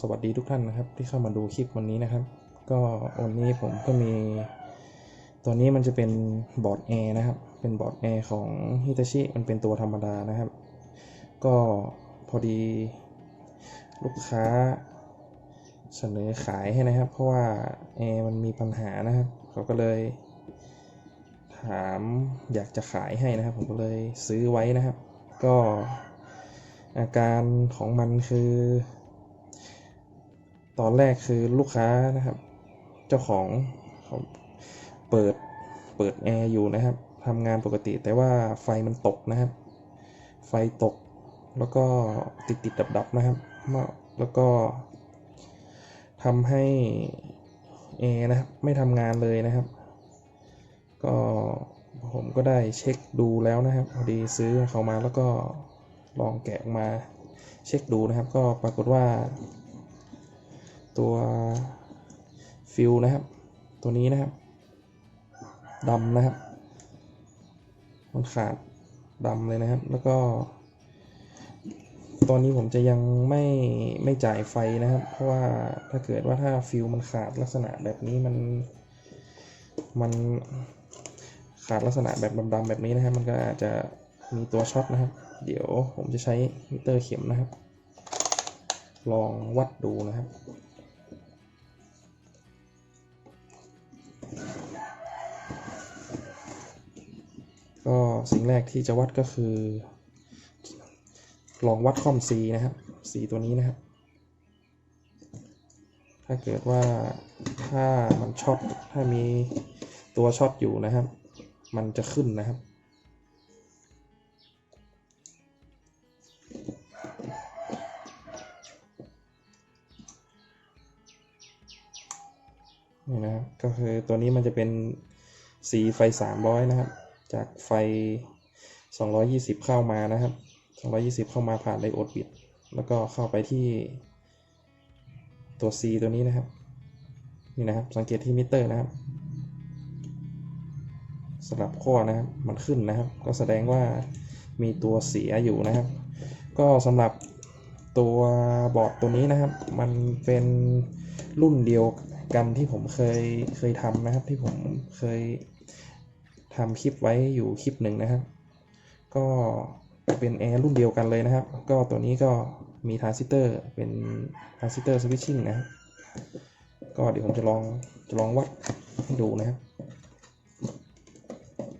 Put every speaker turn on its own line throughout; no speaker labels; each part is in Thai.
สวัสดีทุกท่านนะครับที่เข้ามาดูคลิปวันนี้นะครับ ก็วันนี้ผมก็มี ตัวนี้มันจะเป็นบอร์ดแอร์นะครับ เป็นบอร์ดแอร์ของฮิตาชิมันเป็นตัวธรรมดานะครับ ก็พอดีลูกค้าเสนอขายให้นะครับ เพราะว่าแอร์มันมีปัญหานะครับ เขาก็เลยถามอยากจะขายให้นะครับ ผมก็เลยซื้อไว้นะครับ ก็อาการของมันคือ ตอนแรกคือลูกค้านะครับ เจ้าของเขาเปิดเปิดแอร์อยู่นะครับทำงานปกติแต่ว่าไฟมันตกนะครับ ไฟตกแล้วก็ติดติดดับดับนะครับแล้วก็ทำให้แอร์นะครับไม่ทำงานเลยนะครับ ก็ผมก็ได้เช็คดูแล้วนะครับพอดีซื้อเขามาแล้วก็ลองแกะออกมาเช็คดูนะครับ ก็ปรากฏว่า ตัวฟิลนะครับ ตัวนี้นะครับดำนะครับ มันขาดดำเลยนะครับ แล้วก็ ตอนนี้ผมจะยังไม่ไม่จ่ายไฟนะครับ เพราะว่าถ้าเกิดว่าถ้าฟิลมันขาดลักษณะแบบนี้มันมันขาดลักษณะแบบดำๆแบบนี้นะครับ มันก็อาจจะมีตัวช็อตนะครับ เดี๋ยวผมจะใช้มิเตอร์เข็มนะครับ ลองวัดดูนะครับ ก็สิ่งแรกที่จะวัดก็คือ ลองวัดคอม C นะครับ C ตัวนี้นะครับ ถ้าเกิดว่าถ้ามันช็อตถ้ามีตัวช็อตอยู่นะครับ มันจะขึ้นนะครับนี่นะครับก็คือตัวนี้มันจะเป็นสีไฟ 300 นะครับ จากไฟ 220 เข้ามานะครับ 220 เข้ามาผ่านไดโอดบิด แล้วก็เข้าไปที่ตัว C ตัวนี้นะครับ นี่นะครับ สังเกตที่มิเตอร์นะครับสลับขั้วนะครับมันขึ้นนะครับ ก็แสดงว่ามีตัวเสียอยู่นะครับ ก็สำหรับตัวบอร์ดตัวนี้นะครับ มันเป็นรุ่นเดียวกันที่ผมเคยเคยทำนะครับที่ผมเคย ทำคลิปไว้อยู่คลิปหนึ่งนะครับ ก็เป็นแอร์รุ่นเดียวกันเลยนะครับ ก็ตัวนี้ก็มีทรานซิสเตอร์เป็นทรานซิสเตอร์สวิตชิ่งนะครับก็เดี๋ยวผมจะลองจะลองวัดให้ดูนะครับ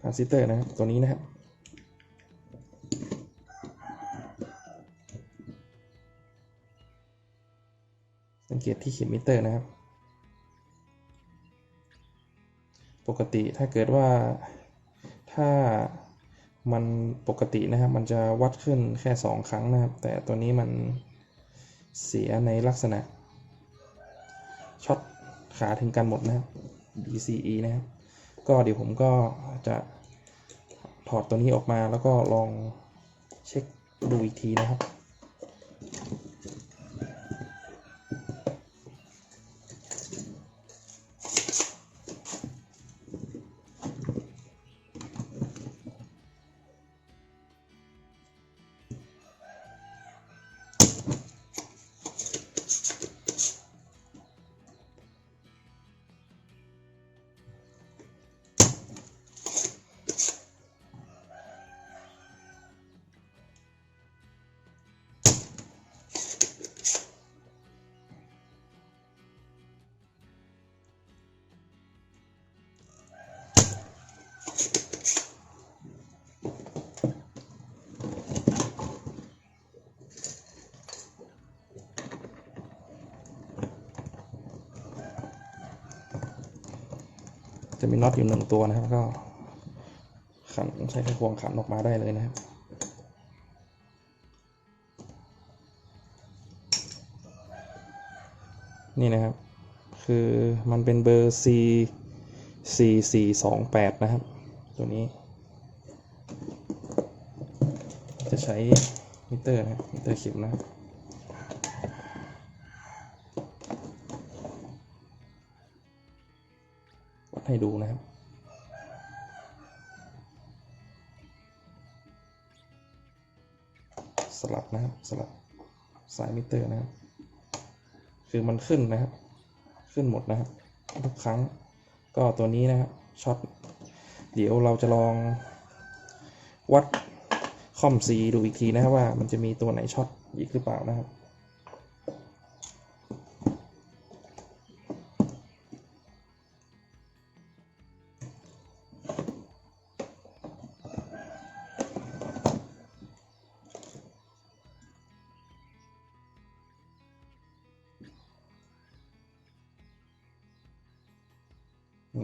ทรานซิสเตอร์นะครับตัวนี้นะครับสังเกตที่เข็มมิเตอร์นะครับ ปกติถ้าเกิดว่า ถ้ามันปกตินะครับ มันจะวัดขึ้นแค่ 2 ครั้งนะครับ แต่ตัวนี้มันเสียในลักษณะช็อตขาถึงกันหมดนะครับ DCE นะครับ ก็เดี๋ยวผมก็จะถอดตัวนี้ออกมาแล้วก็ลองเช็คดูอีกทีนะครับ จะมีน็อตอยู่หนึ่งตัวนะครับ ก็ ขันใช้ไขควงขันออกมาได้เลยนะครับนี่นะครับ คือมันเป็นเบอร์ C 4 4 2 8 นะครับ ตัวนี้ จะใช้มิเตอร์นะมิเตอร์เข็มนะครับ ให้ดูนะครับ สลับนะครับสลับสายมิเตอร์นะครับ คือมันขึ้นนะครับ ขึ้นหมดนะครับ ทุกครั้งก็ตัวนี้นะครับช็อตเดี๋ยวเราจะลองวัดคอมซีดูอีกทีนะครับว่ามันจะมีตัวไหนช็อตอีกหรือเปล่านะครับ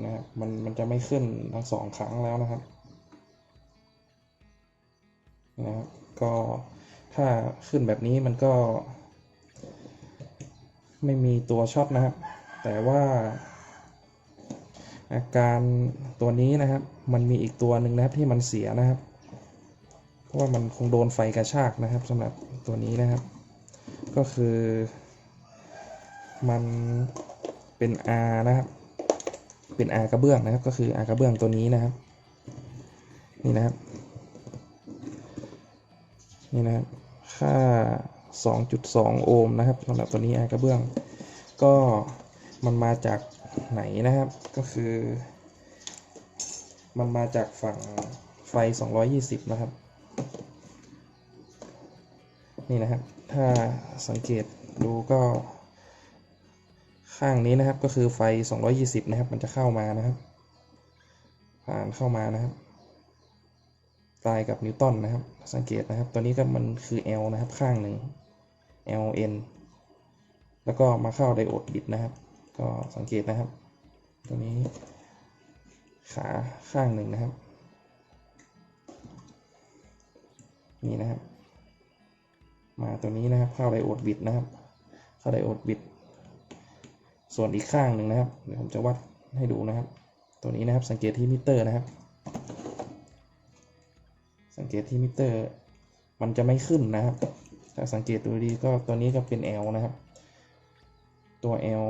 นะมันมันจะไม่ขึ้นทั้งสองครั้งแล้วนะครับนะครับก็ถ้าขึ้นแบบนี้มันก็ ไม่มีตัวช็อตนะครับ แต่ว่าอาการตัวนี้นะครับ มันมีอีกตัวหนึ่งนะครับที่มันเสียนะครับ เพราะว่ามันคงโดนไฟกระชากนะครับสำหรับตัวนี้นะครับ ก็คือมันเป็น R นะครับ เป็น R กระเบื้องนะครับ ก็คือ R กระเบื้องตัวนี้นะครับ นี่นะครับ นี่นะครับ ค่า 2.2 โอห์มนะครับสำหรับตัวนี้ R กระเบื้อง ก็มันมาจากไหนนะครับ ก็คือ มันมาจากฝั่งไฟ 220 นะครับ นี่นะครับ ถ้าสังเกตดูก็ ข้างนี้นะครับก็คือไฟ 220 นะครับ มันจะเข้ามานะครับ ผ่านเข้ามานะครับตายกับนิวตันนะครับ สังเกตนะครับ ตัวนี้ก็มันคือ L นะครับ ข้างหนึ่ง LN แล้วก็มาเข้าไดโอดบิดนะครับ ก็สังเกตนะครับ ตัวนี้ ขาข้างหนึ่งนะครับ นี่นะครับ มาตัวนี้นะครับ เข้าไดโอดบิดนะครับ เข้าไดโอดบิด ส่วนอีกข้างหนึ่งนะครับเดี๋ยวผมจะวัดให้ดูนะครับ ตัวนี้นะครับสังเกตที่มิเตอร์นะครับ สังเกตที่มิเตอร์ มันจะไม่ขึ้นนะครับ ถ้าสังเกตดูดีก็ตัวนี้ก็เป็น L นะครับ ตัว L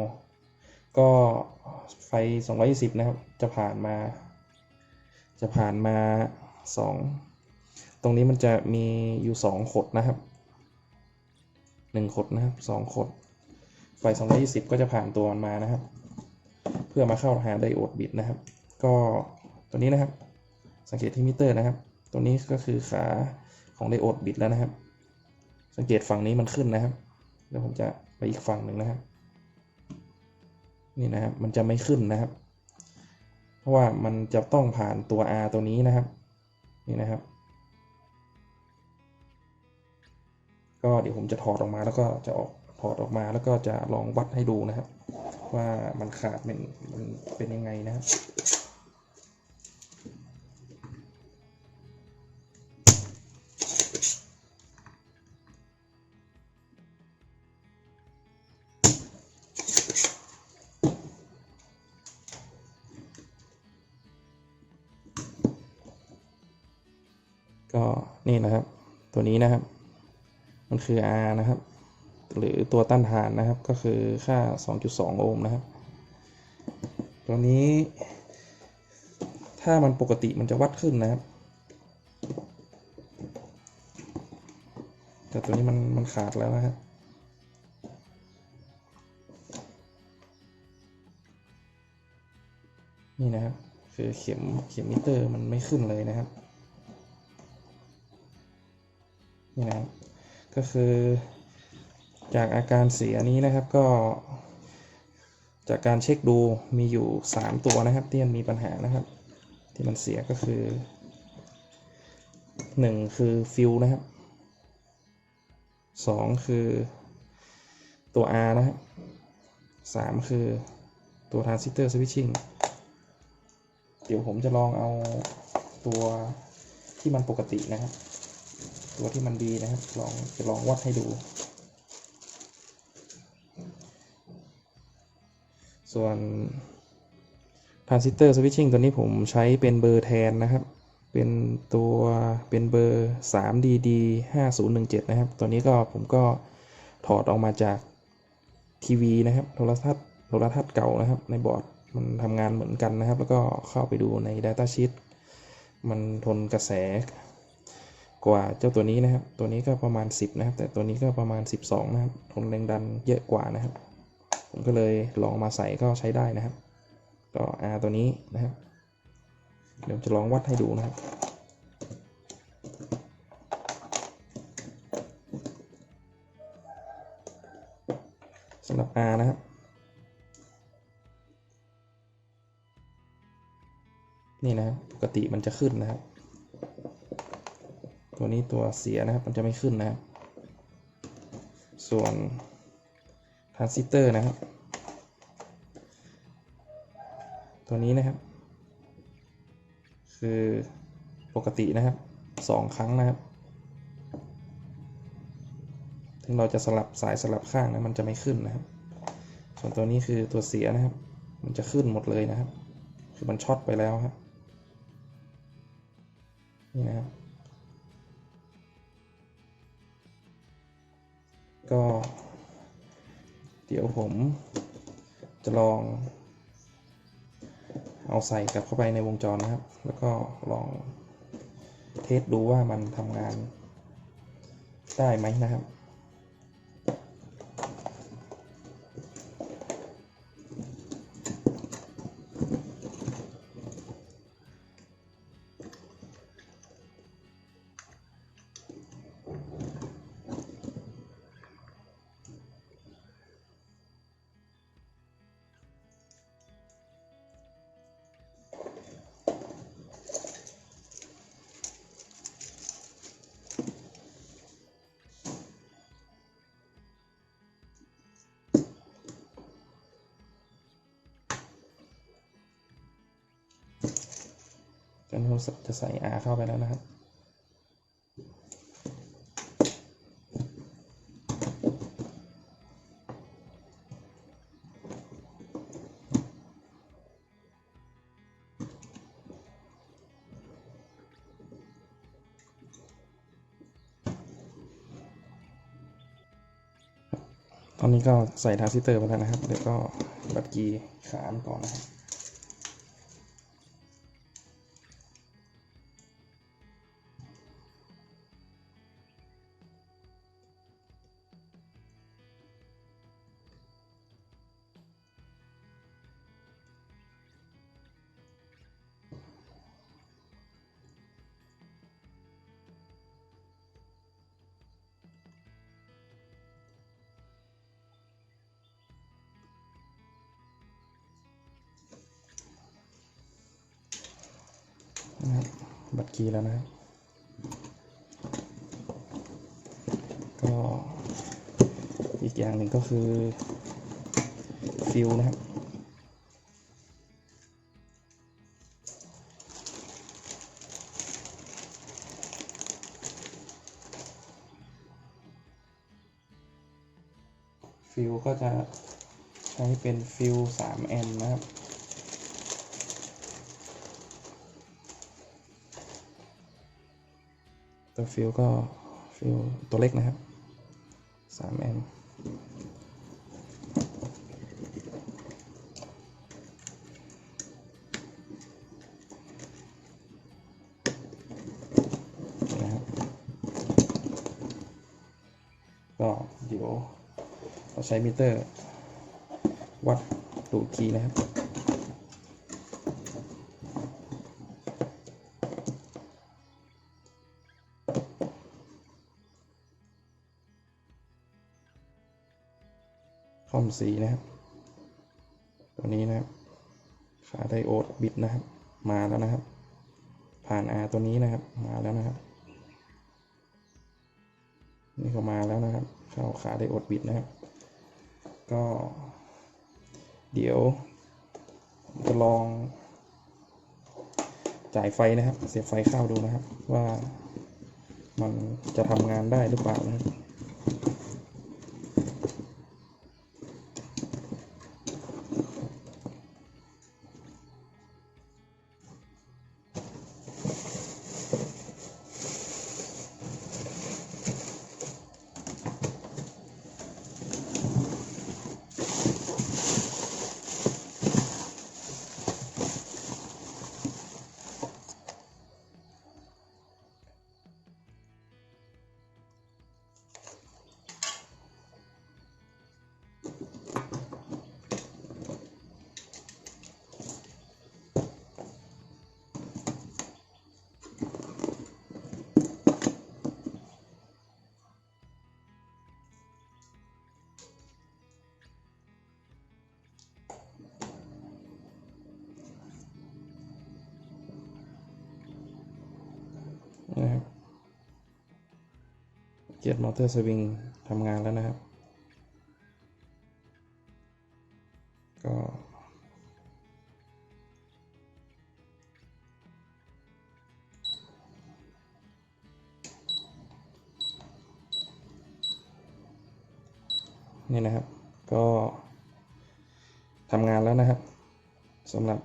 ก็ไฟ 220 นะครับ จะผ่านมา จะผ่านมา 2 ตรงนี้มันจะมีอยู่ 2 ขดนะครับ 1 ขดนะครับ 2 ขด ไฟ220 ก็จะผ่านตัวมันมานะครับ เพื่อมาเข้าหาไดโอดบิดนะครับ ก็ตัวนี้นะครับ สังเกตที่มิเตอร์นะครับ ตัวนี้ก็คือขาของไดโอดบิดแล้วนะครับ สังเกตฝั่งนี้มันขึ้นนะครับเดี๋ยวผมจะไปอีกฝั่งหนึ่งนะครับ นี่นะครับ มันจะไม่ขึ้นนะครับ เพราะว่ามันจะต้องผ่านตัว R ตัวนี้นะครับ นี่นะครับ ก็เดี๋ยวผมจะถอดออกมาแล้วก็จะออก ถอดออกมาแล้วก็จะลองวัดให้ดูนะครับ ว่ามันขาดมันมันเป็นยังไงนะครับก็นี่นะครับ ตัวนี้นะครับ มันคือ R นะครับ หรือตัวต้านทานนะครับก็คือค่า 2.2 โอห์มนะครับตัวนี้ถ้ามันปกติมันจะวัดขึ้นนะครับ แต่ตัวนี้มันมันขาดแล้วนะครับนี่นะครับคือเข็มเข็มมิเตอร์มันไม่ขึ้นเลยนะครับ นี่นะครับก็คือ จากอาการเสียนี้นะครับก็ จากการเช็คดูมีอยู่ 3 ตัวนะครับ ที่มันมีปัญหานะครับ ที่มันเสียก็คือ 1 คือฟิลนะครับ 2 คือตัว R นะครับ3คือตัวทรานซิสเตอร์สวิตชิ่งเดี๋ยวผมจะลองเอาตัวที่มันปกตินะครับ ตัวที่มันดีนะครับ ลองจะลองวัดให้ดู ส่วน transistor switching ตัวนี้ผมใช้เป็นเบอร์แทนนะครับ เป็นตัวเป็นเบอร์ 3DD 5017 นะครับ ตัวนี้ก็ผมก็ถอดออกมาจากทีวีนะครับ โทรทัศน์โทรทัศน์เก่านะครับ ในบอร์ดมันทำงานเหมือนกันนะครับ แล้วก็เข้าไปดูใน Data Sheet มันทนกระแสกว่าเจ้าตัวนี้นะครับ ตัวนี้ก็ประมาณ 10 นะครับ แต่ตัวนี้ก็ประมาณ 12 นะครับ ทนแรงดันเยอะกว่านะครับ ผมก็เลยลองมาใส่ก็ใช้ได้นะครับ ก็ R ตัวนี้นะครับ เดี๋ยวจะลองวัดให้ดูนะครับสำหรับ R นะครับ นี่นะครับปกติมันจะขึ้นนะครับ ตัวนี้ตัวเสียนะครับ มันจะไม่ขึ้นนะครับ ส่วน ทรานซิสเตอร์นะครับ ตัวนี้นะครับ คือปกตินะครับสองครั้งนะครับ ถึงเราจะสลับสายสลับข้างนะมันจะไม่ขึ้นนะครับ ส่วนตัวนี้คือตัวเสียนะครับ มันจะขึ้นหมดเลยนะครับ คือมันช็อตไปแล้วครับ นี่นะครับก็ เดี๋ยวผมจะลอง เอาใส่กลับเข้าไปในวงจรนะครับ แล้วก็ลองเทสดูว่ามันทำงานได้ไหมนะครับ จนผมจะใส่ R เข้าไปแล้วนะครับ ตอนนี้ก็ใส่ทารานซิเตอร์ไปแล้วนะครับ เดี๋ยวก็บัตรกีขานต่อนะครับ นะครับบัตรคีย์แล้วนะครับก็อีกอย่างหนึ่งก็คือฟิลนะครับฟิลก็จะใช้เป็นฟิล3แอมป์นะครับ ตัวฟิลก็ฟิลตัวเล็กนะครับ3แอมป์ก็เดี๋ยวเราใช้มิเตอร์ วัดดูอีกทีนะครับ สีนะครับ ตัวนี้นะครับขาไดโอดบิดนะครับ มาแล้วนะครับ ผ่าน R ตัวนี้นะครับ มาแล้วนะครับ นี่ก็มาแล้วนะครับ เข้าขาไดโอดบิดนะครับ ก็ เดี๋ยวจะลองจ่ายไฟนะครับ เสียบไฟเข้าดูนะครับ ว่ามันจะทำงานได้หรือเปล่านะครับ เกียร์มอเตอร์สวิงทำงานแล้วนะครับ ก็นี่นะครับ ก็ทำงานแล้วนะครับสำหรับ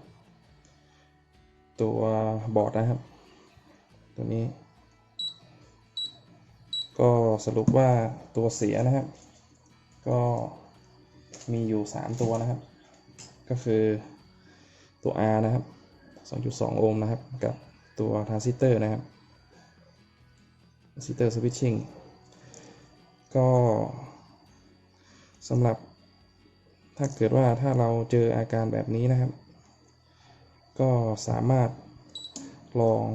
ตัวบอร์ดนะครับ ตัวนี้ ก็สรุปว่าตัวเสียนะครับ ก็มีอยู่ 3 ตัวนะครับ ก็คือตัว R นะครับ 2.2 โอห์มนะครับ กับตัวทรานซิสเตอร์นะครับทรานซิสเตอร์สวิตชิ่งก็สำหรับถ้าเกิดว่าถ้าเราเจออาการแบบนี้นะครับ ก็สามารถลอง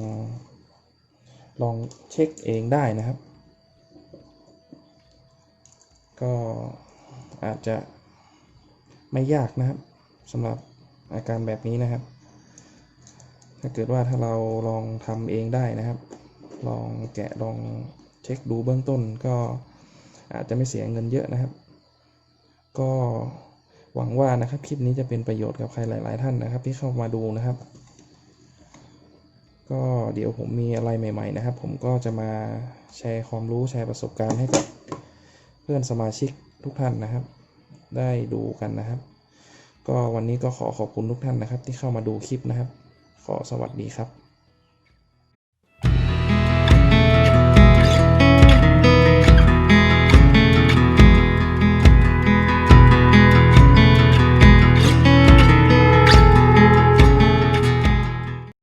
ลองเช็คเองได้นะครับ ก็อาจจะไม่ยากนะครับสำหรับอาการแบบนี้นะครับ ถ้าเกิดว่าถ้าเราลองทำเองได้นะครับ ลองแกะลองเช็คดูเบื้องต้นก็อาจจะไม่เสียเงินเยอะนะครับ ก็หวังว่านะครับคลิปนี้จะเป็นประโยชน์กับใครหลาย ๆ ท่านนะครับ ที่เข้ามาดูนะครับ ก็เดี๋ยวผมมีอะไรใหม่ ๆ นะครับ ผมก็จะมาแชร์ความรู้แชร์ประสบการณ์ให้กับ เพื่อนสมาชิกทุกท่านนะครับ ได้ดูกันนะครับ ก็วันนี้ก็ขอขอบคุณทุกท่านนะครับ ที่เข้ามาดูคลิปนะครับ ขอสวัสดีครับ